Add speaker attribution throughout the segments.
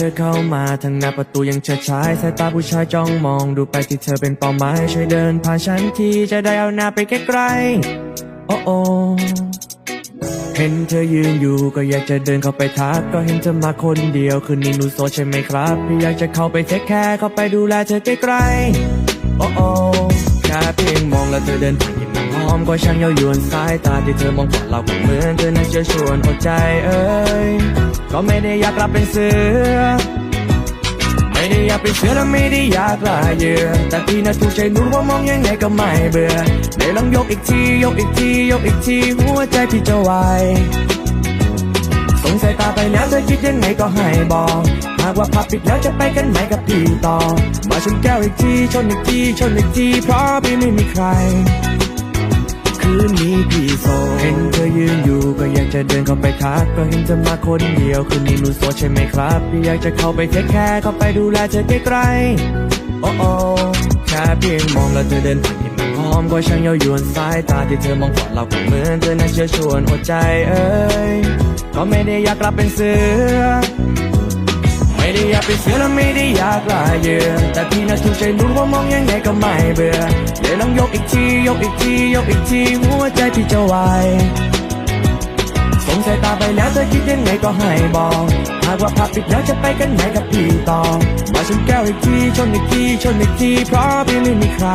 Speaker 1: ธอเข้ามาทางหน้าประตูยังเฉิดฉายสายตาผู้ชายจ้องมองดูไปที่เธอเป็นเป้าหมายช่วยเดินผ่านฉันทีจะได้เอาหน้าไปใกล้ๆโอ้โอเห็นเธอยืนอยู่ก็อยากจะเดินเข้าไปทักก็เห็นเธอมาคนเดียวคืนนี้หนูโสดใช่ไหมครับพี่อยากจะเข้าไปเทคแคร์เข้าไปดูแลเธอใกล้ๆโอ้โอแค่เพียงมองแล้วเธอเดินผ่านยิ้ม น้อมก็ช่างเย้ายวนสายตาที่เธอมองผ่านเราก็เหมือนเธอน่าจะชวนหัวใจเอ้ยก็ไม่ได้อยากกลับเป็นเสือ ไม่ได้อยากเป็นเสือและไม่ได้อยากลาเยื่อแต่พี่น่ะถูกใจหนูว่ามองยังไงก็ไม่เบื่อได้ลองยกอีกทียกอีกทียกอีกทีหัวใจพี่จะวายสงสัยตาไปแล้วเธอคิดยังไงก็ให้บอกหากว่าพับปิดแล้วจะไปกันไหนกับพี่ต่อ มาชนแก้วอีกทีชนอีกทีชนอีกทีเพราะพี่ไม่มีใคร คืนนี้พี่โสเห็นเธอยืนอยู่ก็อยากจะเดินเข้าไปทักก็เห็นเธอมาคนเดียวคืนนี้หนูโสใช่ไหมครับพี่อยากจะเข้าไปเทคแคร์เข้าไปดูแลเธอใกล้ๆโอ้โอ้แค่เพียงมองแล้วเธอเดินผ่านยิ้มน้ำหอมก็ช่างเย้ายวนสายตาที่เธอมองผ่านเราก็เหมือนเธอน่าเชื่อชวนอดใจเอ้ยก็ไม่ได้อยากกลับเป็นเสือ ไม่ได้อยากเป็นเสือและไม่ได้อยากลายเยื่อแต่พี่น่ะถูกใจหนูว่ามองยังไงก็ไม่เบื่อเลยลองยกอีกทียกอีกทียกอีกทีหัวใจพี่จะวายสงสัยตาไปแล้วเธอคิดยังไงก็ให้บอกหากว่าพับปิดแล้วจะไปกันไหนกับพี่ต่อมาชนแก้วอีกทีชนอีกทีชนอีกทีเพราะพี่ไม่มีใคร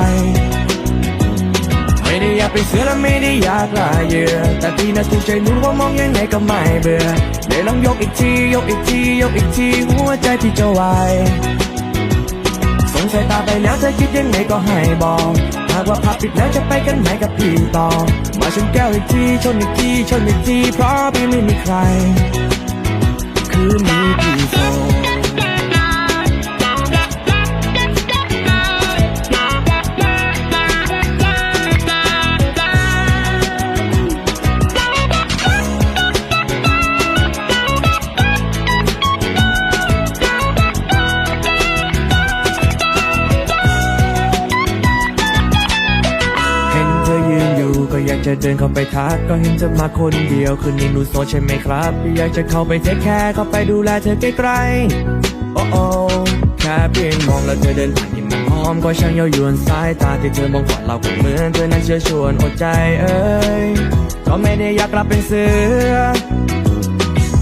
Speaker 1: ไม่ได้อยากเป็นเสือและไม่ได้อยากลายเยือแต่พี่น่ะถูกใจหนูว่ามองยังไงก็ไม่เบื่อ เลยลองยกอีกทียกอีกทียกอีกทีหัวใจพี่จะวายสงสัยตาไปแล้วเธอคิดยังไงก็ให้บอกหากว่าพับปิดแล้วจะไปกันไหนกับพี่ต่อ มาชนแก้วอีกทีชนอีกทีชนอีกทีเพราะพี่ไม่มีใคร คือมีพี่ อยากจะเดินเข้าไปทักก็เห็นเธอมาคนเดียวคืนนี้หนูโสดใช่ไหมครับอยากจะเข้าไปเทคแคร์เข้าไปดูแลเธอใกล้ๆโอ้โอ้แค่เพียงมองแล้วเธอเดินผ่านยิ้มน้ำหอมก็ช่างเย้ายวนสายตาที่เธอมองผ่านเราก็เหมือนเธอน่าเชื่อชวนอดใจเอ้ยก็ไม่ได้อยากกลับเป็นเสือ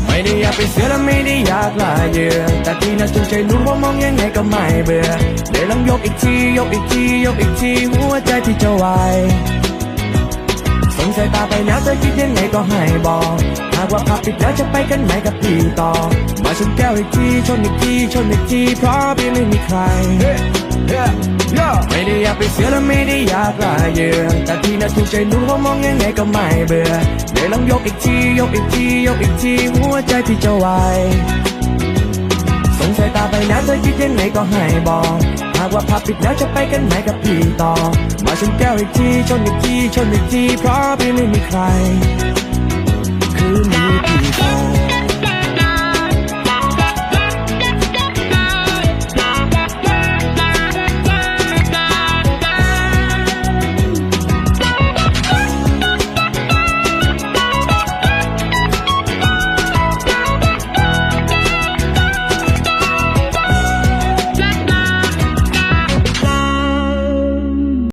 Speaker 1: ไม่ได้อยากเป็นเสือและไม่ได้อยากลาเยื่อแต่พี่น่ะถูกใจหนูว่ามองยังไงก็ไม่เบื่อเลยลองยกอีกทียกอีกทียกอีกทีหัวใจพี่จะไหวายสงสัยตาไปแล้วเธอคิดยังไงก็ให้บอกหากว่าพับปิดแล้วจะไปกันไหนกับพี่ต่อ มาชนแก้วอีกทีชนอีกทีชนอีกทีเพราะพี่ไม่มีใคร ไม่ได้อยากเป็นเสือและไม่ได้อยากลาเหยื่อแต่พี่น่ะถูกใจหนูว่ามองยังไงก็ไม่เบื่อเลยลองยกอีกทียกอีกทียกอีกทีหัวใจพี่จะวายสงสัยตาไปแล้วเธอคิดยังไงก็ให้บอกหากว่าพับปิดแล้วจะไปกันไหนกับพี่ต่อ มาชนแก้วอีกทีชนอีกทีชนอีกทีเพราะพี่ไม่มีใคร คือมีพี่